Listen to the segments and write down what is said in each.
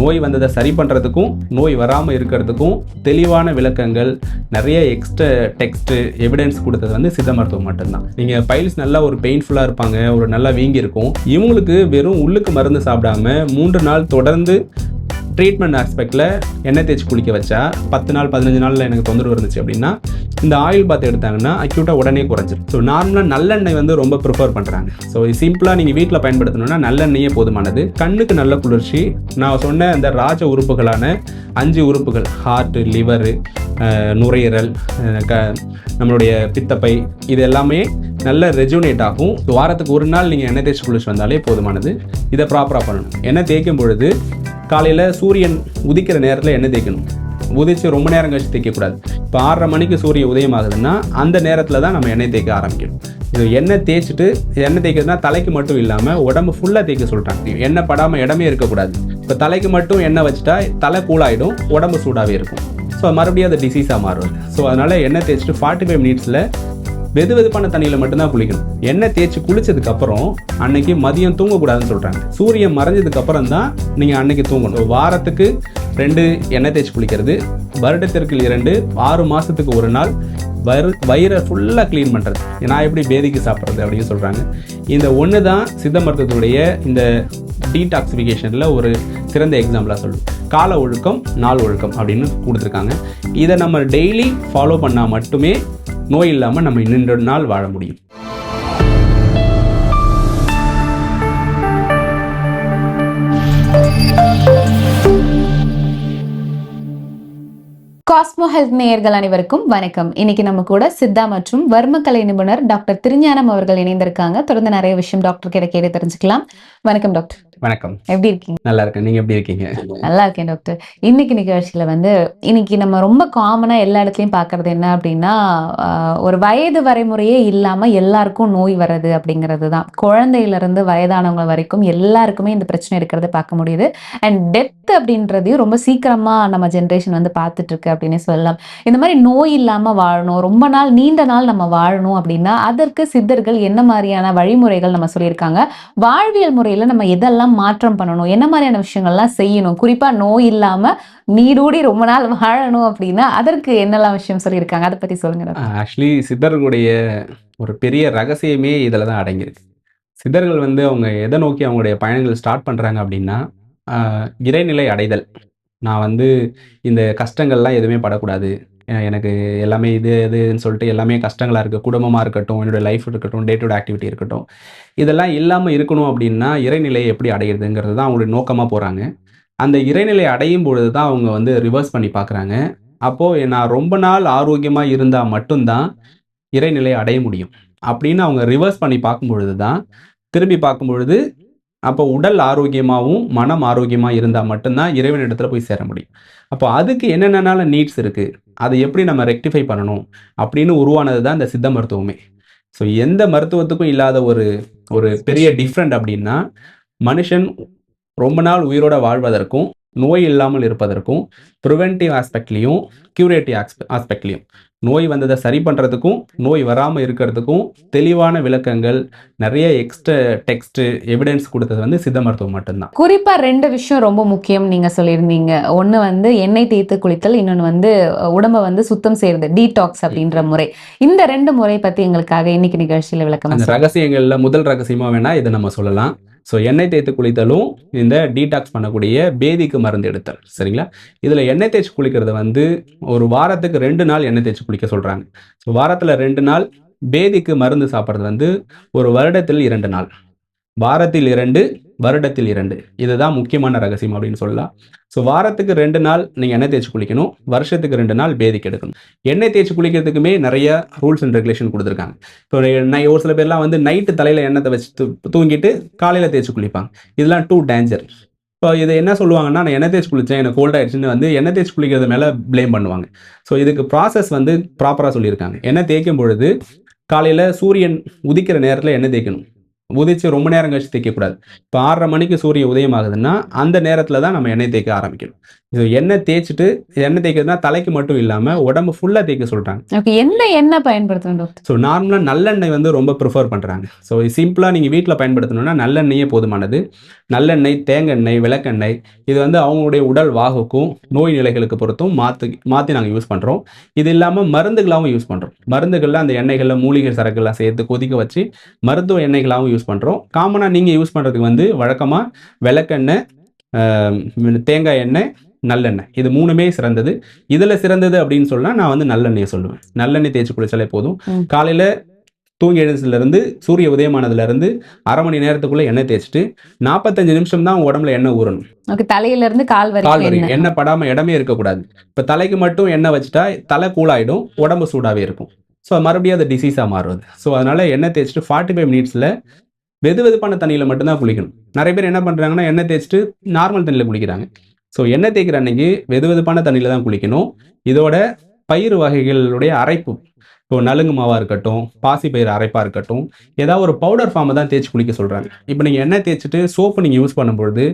நோய் வந்ததை சரி பண்ணுறதுக்கும் நோய் வராமல் இருக்கிறதுக்கும் தெளிவான விளக்கங்கள் நிறைய எக்ஸ்ட்ரா டெக்ஸ்ட்டு எவிடன்ஸ் கொடுத்தது வந்து சித்த மருத்துவம் மட்டும்தான். நீங்கள் பைல்ஸ் நல்லா ஒரு பெயின்ஃபுல்லாக இருப்பாங்க ஒரு நல்லா வீங்கி இருக்கும் இவங்களுக்கு வெறும் உள்ளுக்கு மருந்து சாப்பிடாம மூன்று நாள் தொடர்ந்து ட்ரீட்மெண்ட் ஆஸ்பெக்டில் எண்ணெய் தேய்ச்சி குளிக்க வச்சா பத்து நாள் பதினஞ்சு நாளில் எனக்கு தொந்தரவு இருந்துச்சு அப்படின்னா இந்த ஆயில் பாத் எடுத்தாங்கன்னா அக்யூட்டாக உடனே குறைஞ்சிடும் ஸோ நார்மலாக நல்லெண்ணெய் வந்து ரொம்ப ப்ரிஃபர் பண்ணுறாங்க ஸோ சிம்பிளாக நீங்கள் வீட்டில் பயன்படுத்தணும்னா நல்லெண்ணெயே போதுமானது. கண்ணுக்கு நல்ல குளிர்ச்சி. நான் சொன்ன இந்த ராஜ உறுப்புகளான அஞ்சு உறுப்புகள் ஹார்ட்டு லிவரு நுரையீரல் க நம்மளுடைய பித்தப்பை இது எல்லாமே நல்ல ரெஜுனேட் ஆகும். வாரத்துக்கு ஒரு நாள் நீங்கள் எண்ணெய் தேய்ச்சி குளிச்சு வந்தாலே போதுமானது. இதை ப்ராப்பராக பண்ணணும். எண்ணெய் தேய்க்கும் பொழுது காலையில் சூரியன் உதிக்கிற நேரத்தில் எண்ணெய் தேய்க்கணும். உதிச்சு ரொம்ப நேரம் கழிச்சு தேய்க்கக்கூடாது. இப்போ ஆறரை மணிக்கு சூரியன் உதயம் ஆகுதுன்னா அந்த நேரத்தில் தான் நம்ம எண்ணெய் தேய்க்க ஆரம்பிக்கணும். இது எண்ணெய் தேய்ச்சிட்டு எண்ணெய் தேய்க்கிறதுனா தலைக்கு மட்டும் இல்லாமல் உடம்பு ஃபுல்லாக தேய்க்க சொல்கிறாங்க எண்ணெய் படாமல் இடமே இருக்கக்கூடாது. இப்போ தலைக்கு மட்டும் எண்ணெய் வச்சுட்டா தலை கூலாயிடும் உடம்பு சூடாகவே இருக்கும். ஸோ மறுபடியும் அது டிசீஸாக மாறும். ஸோ அதனால் எண்ணெய் தேய்ச்சிட்டு ஃபார்ட்டி ஃபைவ் மினிட்ஸில் வெது வெதுப்பான தண்ணியில் மட்டும்தான் குளிக்கணும். எண்ணெய் தேய்ச்சி குளிச்சதுக்கு அப்புறம் அன்னைக்கு மதியம் தூங்கக்கூடாதுன்னு சொல்கிறாங்க சூரியன் மறைஞ்சதுக்கு அப்புறம் தான் நீங்கள் அன்னைக்கு தூங்கணும். வாரத்துக்கு ரெண்டு எண்ணெய் தேய்ச்சி குளிக்கிறது வருடத்திற்கு இரண்டு ஆறு மாதத்துக்கு ஒரு நாள் வயிறு வயிறை ஃபுல்லாக க்ளீன் பண்ணுறது நான் எப்படி பேதிக்கு சாப்பிட்றது அப்படின்னு சொல்கிறாங்க இந்த ஒன்று தான் சித்த மருத்துவத்துடைய இந்த டீடாக்சிஃபிகேஷனில் ஒரு சிறந்த எக்ஸாம்பிளாக சொல்லுவோம் கால ஒழுக்கம் நாள் ஒழுக்கம் அப்படின்னு கொடுத்துருக்காங்க. இதை நம்ம டெய்லி ஃபாலோ பண்ணால் மட்டுமே நோய் இல்லாமல் நம்ம இன்னொரு நாள் வாழ முடியும். காஸ்மோ ஹெல்த் நேயர்கள் அனைவருக்கும் வணக்கம். இன்னைக்கு நம்ம கூட சித்தா மற்றும் வர்மக்கலை நிபுணர் டாக்டர் திருஞானம் அவர்கள் இணைந்திருக்காங்க. தொடர்ந்து நிறைய விஷயம் டாக்டர் கிட்ட கேட்டு தெரிஞ்சுக்கலாம். வணக்கம் டாக்டர். வணக்கம். எப்படி இருக்கீங்க? நல்லா இருக்கேன் நீங்கள் எப்படி இருக்கீங்க? நல்லா இருக்கேன் டாக்டர் இன்னைக்கு நிகழ்ச்சியில வந்து இன்னைக்கு நம்ம ரொம்ப காமனா எல்லா இடத்துலயும் பாக்குறது என்ன அப்படின்னா ஒரு வயது வரைமுறையே இல்லாம எல்லாருக்கும் நோய் வர்றது அப்படிங்கிறது தான் குழந்தையில இருந்து வயதானவங்க வரைக்கும் எல்லாருக்குமே இந்த பிரச்சனை இருக்கிறத பார்க்க முடியுது. அண்ட் டெத் அப்படின்றதையும் ரொம்ப சீக்கிரமா நம்ம ஜென்ரேஷன் வந்து பார்த்துட்டு இருக்கு அப்படின்னு சொல்லலாம். இந்த மாதிரி நோய் இல்லாம வாழணும் ரொம்ப நாள் நீண்ட நாள் நம்ம வாழணும் அப்படின்னா அதற்கு சித்தர்கள் என்ன மாதிரியான வழிமுறைகள் நம்ம சொல்லியிருக்காங்க? வாழ்வியல் முறையில நம்ம எதெல்லாம் மாற்றம் பண்ணணும். என்ன மாதிரியான விஷயங்கள்லாம் செய்யணும்? குறிப்பாக நோய் இல்லாமல் நீடூடி ரொம்ப நாள் வாழணும் அப்படின்னா அதற்கு என்னெல்லாம் விஷயம் சொல்லியிருக்காங்க? அதை பற்றி சொல்லுங்க ஆக்சுவலி சித்தர்களுடைய ஒரு பெரிய ரகசியமே இதில் தான் அடங்கியிருக்கு. சித்தர்கள் வந்து அவங்க எதை நோக்கி அவங்களுடைய பயணங்கள் ஸ்டார்ட் பண்ணுறாங்க அப்படின்னா இறைநிலை அடைதல். நான் வந்து இந்த கஷ்டங்கள்லாம் எதுவுமே படக்கூடாது. எனக்கு எல்லாமே இது இதுன்னு சொல்லிட்டு எல்லாமே கஷ்டங்களாக இருக்குது குடும்பமாக இருக்கட்டும் என்னோட லைஃப் இருக்கட்டும் டே டு டே ஆக்டிவிட்டி இருக்கட்டும். இதெல்லாம் இல்லாமல் இருக்கணும் அப்படின்னா இறைநிலையை எப்படி அடையிறதுங்கிறது தான் அவங்களுடைய நோக்கமாக போகிறாங்க அந்த இறைநிலை அடையும் பொழுது தான் அவங்க வந்து ரிவர்ஸ் பண்ணி பார்க்குறாங்க. அப்போது நான் ரொம்ப நாள் ஆரோக்கியமாக இருந்தால் மட்டும்தான் இறைநிலை அடைய முடியும். அப்படின்னு அவங்க ரிவர்ஸ் பண்ணி பார்க்கும் பொழுது தான் திரும்பி பார்க்கும் பொழுது அப்போ உடல் ஆரோக்கியமாகவும் மனம் ஆரோக்கியமாக இருந்தால் மட்டும்தான் இறைவன் இடத்துல போய் சேர முடியும். அப்போ அதுக்கு என்னென்னனால நீட்ஸ் இருக்குது அதை எப்படி நம்ம ரெக்டிஃபை பண்ணணும்? அப்படின்னு உருவானது தான் இந்த சித்த மருத்துவமே. ஸோ எந்த மருத்துவத்துக்கும் இல்லாத ஒரு ஒரு பெரிய டிஃப்ரெண்ட் அப்படின்னா மனுஷன் ரொம்ப நாள் உயிரோட வாழ்வதற்கும் நோய் இல்லாமல் இருப்பதற்கும் ப்ரிவென்டிவ் ஆஸ்பெக்ட்லேயும் கியூரேட்டிவ் ஆஸ்பெக்ட்லேயும் நோய் வந்ததை சரி பண்ணுறதுக்கும் நோய் வராமல் இருக்கிறதுக்கும் தெளிவான விளக்கங்கள் நிறைய எக்ஸ்ட்ரா டெக்ஸ்ட்டு எவிடன்ஸ் கொடுத்தது வந்து சித்த மருத்துவம் மட்டும்தான். குறிப்பா ரெண்டு விஷயம் ரொம்ப முக்கியம் நீங்க சொல்லியிருந்தீங்க. ஒண்ணு வந்து எண்ணெய் தேய்த்து குளித்தல் இன்னொன்னு வந்து உடம்ப வந்து சுத்தம் செய்யறது டீடாக்ஸ் அப்படின்ற முறை. இந்த ரெண்டு முறை பத்தி எங்களுக்காக இன்னைக்கு நிகழ்ச்சியில விளக்கம் ரகசியங்களில் முதல் ரகசியமாக வேணால் இதை நம்ம சொல்லலாம். ஸோ எண்ணெய் தேய்த்து குளித்தலும் இந்த டீடாக்ஸ் பண்ணக்கூடிய பேதிக்கு மருந்து எடுத்தல். சரிங்களா? இதில் எண்ணெய் தேய்ச்சி குளிக்கிறது வந்து ஒரு வாரத்துக்கு ரெண்டு நாள் எண்ணெய் தேய்ச்சி குளிக்க சொல்கிறாங்க ஸோ வாரத்தில் ரெண்டு நாள் பேதிக்கு மருந்து சாப்பிட்றது வந்து ஒரு வருடத்தில் இரண்டு நாள். வாரத்தில் இரண்டு வருடத்தில் இரண்டு. இதுதான் முக்கியமான ரகசியம் அப்படின்னு சொல்லலாம். ஸோ வாரத்துக்கு ரெண்டு நாள் நீங்கள் எண்ணெய் தேய்ச்சி குளிக்கணும். வருஷத்துக்கு ரெண்டு நாள் பேதிக்கு எடுக்கணும். எண்ணெய் தேய்ச்சி குளிக்கிறதுக்குமே நிறைய ரூல்ஸ் அண்ட் ரெகுலேஷன் கொடுத்துருக்காங்க. இப்போ நை ஒரு சில பேர்லாம் வந்து நைட்டு தலையில் எண்ணெய் வச்சு தூங்கிட்டு காலையில் தேய்ச்சி குளிப்பாங்க. இதெல்லாம் டூ டேஞ்சர் இப்போ இதை என்ன சொல்லுவாங்கன்னா நான் எண்ணெய் தேய்ச்சி குளித்தேன் எனக்கு கோல்ட் ஆயிடுச்சுன்னு வந்து எண்ணெய் தேய்ச்சி குளிக்கிறது மேலே ப்ளேம் பண்ணுவாங்க. ஸோ இதுக்கு ப்ராசஸ் வந்து ப்ராப்பராக சொல்லியிருக்காங்க. எண்ணெய் தேய்க்கும் பொழுது காலையில் சூரியன் உதிக்கிற நேரத்தில் எண்ணெய் தேய்க்கணும். உதிச்சு ரொம்ப நேரம் கழிச்சு தேய்க்கக்கூடாது. இப்போ ஆறரை மணிக்கு சூரிய உதயம் ஆகுதுன்னா அந்த நேரத்தில் தான் நம்ம எண்ணெய் தேய்க்க ஆரம்பிக்கணும். இது எண்ணெய் தேய்ச்சிட்டு எண்ணெய் தேய்க்கிறதுனா தலைக்கு மட்டும் இல்லாமல் உடம்பு ஃபுல்லாக தேய்க்க சொல்கிறாங்க ஓகே எந்த எண்ணெய் பயன்படுத்தணும் ஸோ நார்மலாக நல்லெண்ணெய் வந்து ரொம்ப ப்ரிஃபர் பண்ணுறாங்க ஸோ சிம்பிளாக நீங்கள் வீட்டில் பயன்படுத்தணும்னா நல்லெண்ணெயே போதுமானது. நல்லெண்ணெய் தேங்காய் விளக்கெண்ணெய் இது வந்து அவங்களுடைய உடல் வாகுக்கும் நோய் நிலைகளுக்கு பொறுத்தும் மாற்றி மாற்றி நாங்கள் யூஸ் பண்ணுறோம் இது இல்லாமல் மருந்துகளாகவும் யூஸ் பண்ணுறோம் மருந்துகளில் அந்த எண்ணெய்களில் மூலிகை சரக்குலாம் சேர்த்து கொதிக்க வச்சு மருத்துவ எண்ணெய்களாகவும் யூஸ் பண்ணுறோம் காமனாக நீங்கள் யூஸ் பண்ணுறதுக்கு வந்து வழக்கமாக விளக்கெண்ணெய் தேங்காய் எண்ணெய் நல்லெண்ணெய். இது மூணுமே சிறந்தது. இதில் சிறந்தது அப்படின்னு சொன்னா நான் வந்து நல்லெண்ணெயை சொல்லுவேன். நல்லெண்ணெய் தேய்ச்சி குளிச்சாலே போதும். காலையில் தூங்கி எழுந்ததுலேருந்து சூரிய உதயமானதுலேருந்து அரை மணி நேரத்துக்குள்ளே எண்ணெய் தேய்ச்சிட்டு நாற்பத்தஞ்சு நிமிஷம் தான் உடம்புல எண்ணெய் ஊறணும். ஓகே தலையில இருந்து கால் கால் வரைக்கும். வரைக்கும் எண்ணெய். எண்ணெய் படாமல் இடமே இருக்கக்கூடாது. இப்போ தலைக்கு மட்டும் எண்ணெய் வச்சுட்டா தலை கூலாயிடும் உடம்பு சூடாகவே இருக்கும். ஸோ மறுபடியும் அது டிசீஸாக மாறுவது ஸோ அதனால எண்ணெய் தேய்ச்சிட்டு ஃபார்ட்டி ஃபைவ் மினிட்ஸில் வெது வெதுப்பான தண்ணியில் மட்டும்தான் குளிக்கணும். நிறைய பேர் என்ன பண்ணுறாங்கன்னா எண்ணெய் தேய்ச்சிட்டு நார்மல் தண்ணியில் குளிக்கிறாங்க. ஸோ எண்ணெய் தேய்க்கிற அன்னைக்கு வெது வெதுப்பான தண்ணியில் தான் குளிக்கணும். இதோட பயிர் வகைகளுடைய அரைப்பு. இப்போ நலுங்கு மாவாக இருக்கட்டும் பாசி பயிர் அரைப்பாக இருக்கட்டும் ஏதாவது ஒரு பவுடர் ஃபார்மை தான் தேய்ச்சி குளிக்க சொல்கிறாங்க இப்போ நீங்கள் எண்ணெய் தேய்ச்சிட்டு சோப்பு நீங்கள் யூஸ் பண்ணும்பொழுது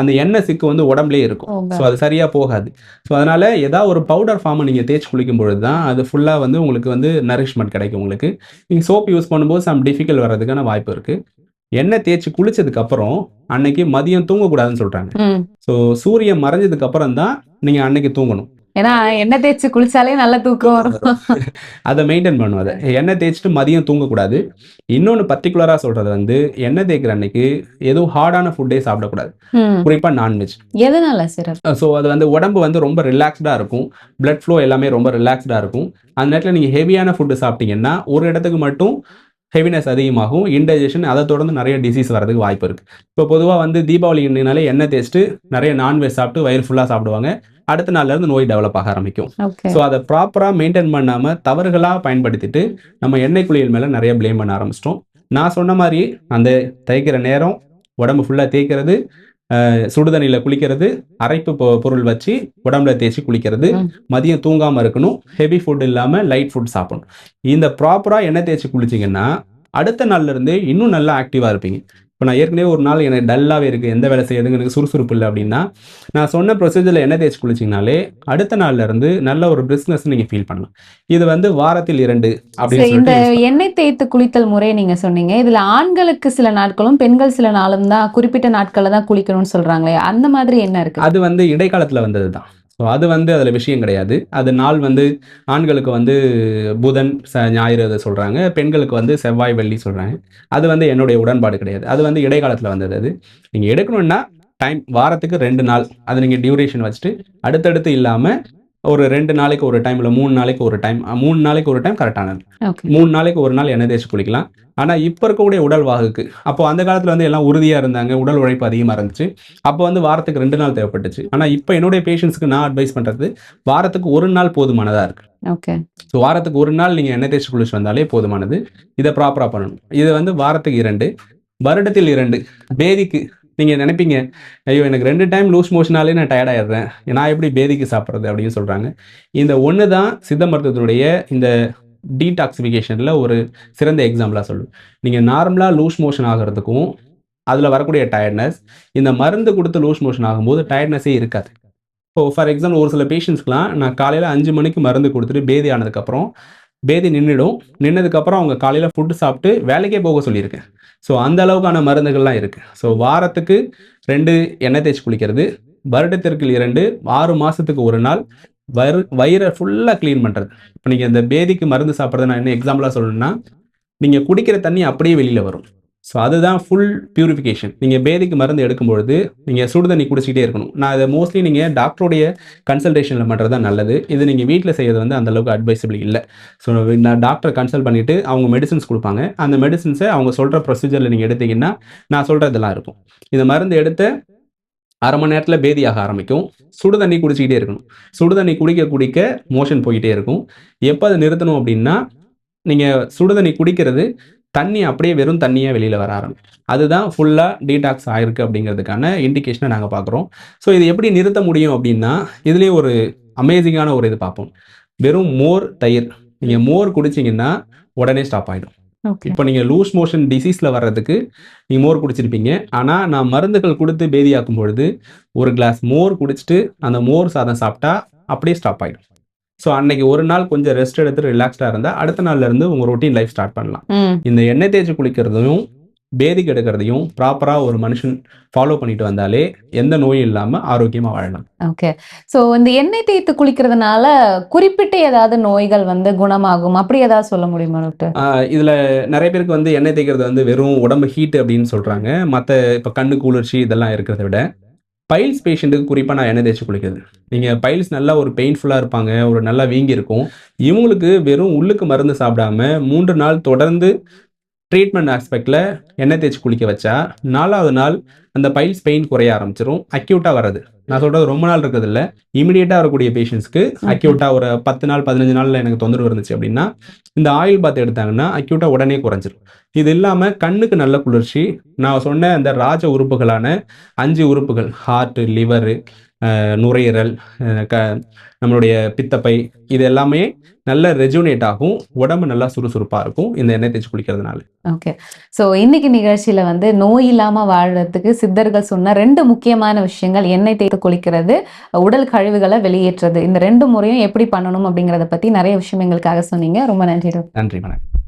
அந்த எண்ணெய் சிக்கு வந்து உடம்புலேயே இருக்கும். ஸோ அது சரியாக போகாது. ஸோ அதனால் ஏதாவது ஒரு பவுடர் ஃபார்மை நீங்கள் தேய்ச்சி குளிக்கும் பொழுது தான் அது ஃபுல்லாக வந்து உங்களுக்கு வந்து நரிஷ்மெண்ட் கிடைக்கும் உங்களுக்கு. நீங்கள் சோப் யூஸ் பண்ணும்போது சம் டிஃபிகல்ட் வர்றதுக்கான வாய்ப்பு இருக்குது எண்ணெய் தேய்ச்சி குளிச்சதுக்கு அப்புறம் அன்னைக்கு மதியம் தூங்கக்கூடாதுன்னு சொல்கிறாங்க ம். ஸோ சூரியன் மறைஞ்சதுக்கு அப்புறம் தான் நீங்கள் அன்னைக்கு தூங்கணும். ஏன்னா எண்ணெய் தேய்ச்சி குளிச்சாலே நல்ல தூக்கம் வரும். அதை மெயின்டைன் பண்ணும் அதை. எண்ணெய் தேய்ச்சிட்டு மதியம் தூங்கக்கூடாது. இன்னொன்று பர்டிகுலராக சொல்கிறது வந்து எண்ணெய் தேய்க்கிற அன்னைக்கு எதுவும் ஹார்டான ஃபுட்டே சாப்பிடக்கூடாது. ம். குறிப்பாக நான்வெஜ் எதனால சார் ஸோ அது வந்து உடம்பு வந்து ரொம்ப ரிலாக்ஸ்டாக இருக்கும். Blood flow எல்லாமே ரொம்ப ரிலாக்ஸ்டாக இருக்கும். அந்த நேரத்தில் நீங்கள் ஹெவியான ஃபுட்டு சாப்பிட்டீங்கன்னா ஒரு இடத்துக்கு மட்டும் ஹெவினஸ் அதிகமாகும். இன்டைஜஷன் அதை தொடர்ந்து நிறைய டிசீஸ் வரதுக்கு வாய்ப்பு இருக்குது இப்போ பொதுவாக வந்து தீபாவளி எண்ணெய்னாலே எண்ணெய் தேய்ச்சிட்டு நிறைய நான்வெஜ் சாப்பிட்டு வயிறு ஃபுல்லாக சாப்பிடுவாங்க. அடுத்த நாள்ல இருந்து நோய் டெவலப் ஆக ஆரம்பிக்கும். ஸோ அதை ப்ராப்பராக மெயின்டைன் பண்ணாமல் தவறுகளாக பயன்படுத்திட்டு நம்ம எண்ணெய் குளியல் மேலே நிறைய ப்ளேம் பண்ண ஆரம்பிச்சிட்டோம். நான் சொன்ன மாதிரி அந்த தேய்க்கிற நேரம் உடம்பு ஃபுல்லாக தேய்க்கிறது சுடுதண்ணியில் குளிக்கிறது அரைப்பு பொருள் வச்சு உடம்புல தேய்ச்சி குளிக்கிறது. மதியம் தூங்காமல் இருக்கணும் ஹெவி ஃபுட் இல்லாமல் லைட் ஃபுட் சாப்பிடணும் இந்த ப்ராப்பராக எண்ணெய் தேய்ச்சி குளிச்சிங்கன்னா அடுத்த நாள்ல இருந்தே இன்னும் நல்லா ஆக்டிவாக இருப்பீங்க இப்போ நான் ஏற்கனவே ஒரு நாள் எனக்கு டல்லாகவே இருக்குது எந்த வேலை செய்யறதுக்கு எனக்கு சுறுசுறுப்பு இல்லை அப்படின்னா நான் சொன்ன ப்ரொசீஜரில் எண்ணெய் தேய்ச்சி குளிச்சிங்கனாலே அடுத்த நாள்ல இருந்து நல்ல ஒரு பிஸ்னஸ் நீங்கள் ஃபீல் பண்ணலாம். இது வந்து வாரத்தில் இரண்டு அப்படின்னு இந்த எண்ணெய் தேய்த்து குளித்தல் முறை நீங்க சொன்னீங்க. இதுல ஆண்களுக்கு சில நாட்களும் பெண்கள் சில நாளும் தான் குறிப்பிட்ட நாட்கள்ல தான் குளிக்கணும்னு சொல்றாங்களே அந்த மாதிரி என்ன இருக்கு? அது வந்து இடைக்காலத்தில் வந்தது தான் ஸோ அது வந்து அதில் விஷயம் கிடையாது. அது நாள் வந்து ஆண்களுக்கு வந்து புதன் ச ஞாயிறு அதை சொல்கிறாங்க பெண்களுக்கு வந்து செவ்வாய் வெள்ளி சொல்கிறாங்க அது வந்து என்னுடைய உடன்பாடு கிடையாது. அது வந்து இடைக்காலத்தில் வந்தது அது. நீங்கள் எடுக்கணும்னா டைம் வாரத்துக்கு ரெண்டு நாள். அது நீங்கள் டியூரேஷன் வச்சுட்டு அடுத்தடுத்து இல்லாமல் ஒரு ரெண்டு நாளைக்கு ஒரு டைம் இல்லை மூணு நாளைக்கு ஒரு டைம் மூணு நாளைக்கு ஒரு டைம் கரெக்டானது மூணு நாளைக்கு ஒரு நாள் எண்ணெய் தேய்ச்சி குளிக்கலாம். ஆனால் இப்போ இருக்கக்கூடிய உடல் வாகுக்கு அப்போ அந்த காலத்தில் வந்து எல்லாம் உறுதியாக இருந்தாங்க உடல் உழைப்பு அதிகமாக இருந்துச்சு. அப்போ வந்து வாரத்துக்கு ரெண்டு நாள் தேவைப்பட்டுச்சு. ஆனால் இப்போ என்னுடைய பேஷண்ட்ஸ்க்கு நான் அட்வைஸ் பண்ணுறது வாரத்துக்கு ஒரு நாள் போதுமானதாக இருக்குது ஓகே ஸோ வாரத்துக்கு ஒரு நாள் நீங்கள் எண்ணெய் தேய்ச்சி குளிச்சு வந்தாலே போதுமானது. இதை ப்ராப்பராக பண்ணணும். இது வந்து வாரத்துக்கு இரண்டு வருடத்தில் இரண்டு பேதிக்கு நீங்கள் நினைப்பீங்க? ஐயோ எனக்கு ரெண்டு டைம் லூஸ் மோஷனாலே நான் டயர்ட் ஆயிடுறேன். நான் எப்படி பேதிக்கு சாப்பிட்றது அப்படின்னு சொல்கிறாங்க இந்த ஒன்று தான் சித்த மருத்துவத்துடைய இந்த டீடாக்சிஃபிகேஷனில் ஒரு சிறந்த எக்ஸாம்பிளாக சொல்லுவேன் நீங்கள் நார்மலாக லூஸ் மோஷன் ஆகிறதுக்கும் அதில் வரக்கூடிய டயர்ட்னஸ் இந்த மருந்து கொடுத்து லூஸ் மோஷன் ஆகும்போது டயர்ட்னஸே இருக்காது. இப்போ ஃபார் எக்ஸாம்பிள் ஒரு சில பேஷண்ட்ஸ்க்குலாம் நான் காலையில் அஞ்சு மணிக்கு மருந்து கொடுத்துட்டு பேதி ஆனதுக்கப்புறம் பேதி நின்றுடும் நின்னதுக்கப்புறம் அவங்க காலையில் ஃபுட்டு சாப்பிட்டு வேலைக்கே போக சொல்லியிருக்கேன். ஸோ அந்த அளவுக்கான மருந்துகள்லாம் இருக்குது ஸோ வாரத்துக்கு ரெண்டு எண்ணெய் தேய்ச்சி குளிக்கிறது வருடத்திற்கு இரண்டு ஆறு மாதத்துக்கு ஒரு நாள் வயிறு வயிறை ஃபுல்லாக க்ளீன் பண்ணுறது இப்போ நீங்கள் இந்த பேதிக்கு மருந்து சாப்பிட்றது நான் என்ன எக்ஸாம்பிளாக சொல்லணும்னா நீங்கள் குடிக்கிற தண்ணி அப்படியே வெளியில் வரும். ஸோ அதுதான் ஃபுல் பியூரிஃபிகேஷன் நீங்கள் பேதிக்கு மருந்து எடுக்கும்பொழுது நீங்கள் சுடு தண்ணி குடிச்சிக்கிட்டே இருக்கணும். நான் அதை மோஸ்ட்லி நீங்கள் டாக்டருடைய கன்சல்டேஷனில் பண்ணுறது தான் நல்லது. இது நீங்கள் வீட்டில் செய்யறது வந்து அந்தளவுக்கு அட்வைசபிள் இல்லை. ஸோ நான் டாக்டரை கன்சல்ட் பண்ணிவிட்டு அவங்க மெடிசன்ஸ் கொடுப்பாங்க. அந்த மெடிசன்ஸை அவங்க சொல்கிற ப்ரொசீஜரில் நீங்கள் எடுத்தீங்கன்னா நான் சொல்கிறதெல்லாம் இருக்கும். இந்த மருந்து எடுத்து அரை மணி நேரத்தில் பேதியாக ஆரம்பிக்கும். சுடு தண்ணி குடிச்சிக்கிட்டே இருக்கணும். சுடு தண்ணி குடிக்க குடிக்க மோஷன் போய்கிட்டே இருக்கும். எப்போ அதை நிறுத்தணும் அப்படின்னா நீங்கள் சுடு தண்ணி குடிக்கிறது தண்ணி அப்படியே வெறும் தண்ணியாக வெளியில் வர ஆரம்பிக்கும் அதுதான் ஃபுல்லாக டீடாக்ஸ் ஆயிருக்கு அப்படிங்கிறதுக்கான இண்டிகேஷனை நாங்கள் பார்க்குறோம் ஸோ இது எப்படி நிறுத்த முடியும் அப்படின்னா இதுலேயே ஒரு அமேசிங்கான ஒரு இது பார்ப்போம். வெறும் மோர் தயிர். நீங்கள் மோர் குடிச்சிங்கன்னா உடனே ஸ்டாப் ஆகிடும் இப்போ நீங்கள் லூஸ் மோஷன் டிசீஸில் வர்றதுக்கு நீங்கள் மோர் குடிச்சிருப்பீங்க. ஆனால் நான் மருந்துகள் கொடுத்து பேதியாக்கும் பொழுது ஒரு கிளாஸ் மோர் குடிச்சிட்டு அந்த மோர் சாதம் சாப்பிட்டா அப்படியே ஸ்டாப் ஆகிடும் ஸோ அன்னைக்கு ஒரு நாள் கொஞ்சம் ரெஸ்ட் எடுத்து ரிலாக்ஸ்டாக இருந்தால் அடுத்த நாள்ல இருந்து உங்கள் ரொட்டீன் லைஃப் ஸ்டார்ட் பண்ணலாம். இந்த எண்ணெய் தேய்ச்சி குளிக்கிறதையும் பேதிக்கு எடுக்கிறதையும் ப்ராப்பராக ஒரு மனுஷன் ஃபாலோ பண்ணிட்டு வந்தாலே எந்த நோயும் இல்லாமல் ஆரோக்கியமாக வாழலாம். ஓகே ஸோ இந்த எண்ணெய் தேய்த்து குளிக்கிறதுனால குறிப்பிட்ட ஏதாவது நோய்கள் வந்து குணமாகும். அப்படி ஏதாவது சொல்ல முடியுமா டாக்டர் இதுல நிறைய பேருக்கு வந்து எண்ணெய் தேய்க்கிறது வந்து வெறும் உடம்பு ஹீட் அப்படின்னு சொல்றாங்க. மற்ற இப்போ கண்ணு குளிர்ச்சி இதெல்லாம் இருக்கிறத விட. பைல்ஸ் பேஷண்ட்டுக்கு குறிப்பாக நான் எண்ணெய் தேய்ச்சி குளிக்கிறது. நீங்கள் பைல்ஸ் நல்லா ஒரு பெயின்ஃபுல்லாக இருப்பாங்க ஒரு நல்லா வீங்கி இருக்கும் இவங்களுக்கு வெறும் உள்ளுக்கு மருந்து சாப்பிடாம மூன்று நாள் தொடர்ந்து ட்ரீட்மெண்ட் ஆஸ்பெக்டில் எண்ணெய் தேய்ச்சி குளிக்க வச்சா நாலாவது நாள் அந்த பைல்ஸ் பெயின் குறைய ஆரம்பிச்சிரும். அக்யூட்டாக வர்றது. நான் சொல்கிறது ரொம்ப நாள் இருக்கிறது இல்லை. இமிடியேட்டாக வரக்கூடிய பேஷண்ட்ஸ்க்கு அக்யூட்டாக ஒரு பத்து நாள் பதினஞ்சு நாளில் எனக்கு தொந்தரவு இருந்துச்சு அப்படின்னா இந்த ஆயில் பாத் எடுத்தாங்கன்னா அக்யூட்டாக உடனே குறைஞ்சிரும். இது இல்லாமல் கண்ணுக்கு நல்ல குளிர்ச்சி. நான் சொன்ன அந்த ராஜ உறுப்புகளான அஞ்சு உறுப்புகள் ஹார்ட்டு லிவரு நுரையீரல் க நம்மளுடைய பித்தப்பை இது எல்லாமே நல்ல ரெஜுனேட் ஆகும். உடம்பு நல்லா சுறுசுறுப்பாக இருக்கும். இந்த எண்ணெய் தேய்ச்சி குளிக்கிறதுனால. ஓகே ஸோ இன்னைக்கு நிகழ்ச்சியில வந்து நோய் இல்லாம வாழ்றதுக்கு சித்தர்கள் சொன்ன ரெண்டு முக்கியமான விஷயங்கள் எண்ணெய் தேய்த்து குளிக்கிறது உடல் கழிவுகளை வெளியேற்றுறது இந்த ரெண்டு முறையும் எப்படி பண்ணணும் அப்படிங்கறத பத்தி நிறைய விஷயம் எங்களுக்காக சொன்னீங்க. ரொம்ப நன்றி நன்றி வணக்கம்.